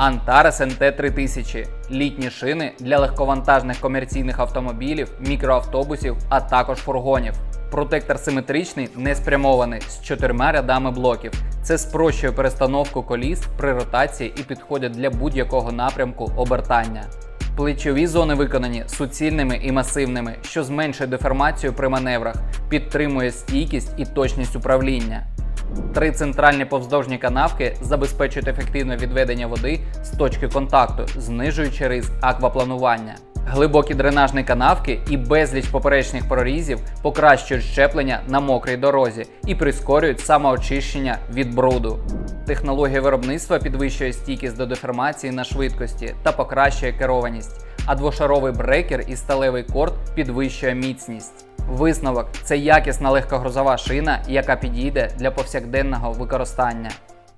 Antares NT 3000 літні шини для легковантажних комерційних автомобілів, мікроавтобусів, а також фургонів. Протектор симетричний, не спрямований з чотирма рядами блоків. Це спрощує перестановку коліс при ротації і підходять для будь-якого напрямку обертання. Плечові зони виконані суцільними і масивними, що зменшує деформацію при маневрах, підтримує стійкість і точність управління. Три центральні повздовжні канавки забезпечують ефективне відведення води з точки контакту, знижуючи ризик аквапланування. Глибокі дренажні канавки і безліч поперечних прорізів покращують щеплення на мокрій дорозі і прискорюють самоочищення від бруду. Технологія виробництва підвищує стійкість до деформації на швидкості та покращує керованість, а двошаровий брекер і сталевий корд підвищує міцність. Висновок це якісна легкогрузова шина, яка підійде для повсякденного використання.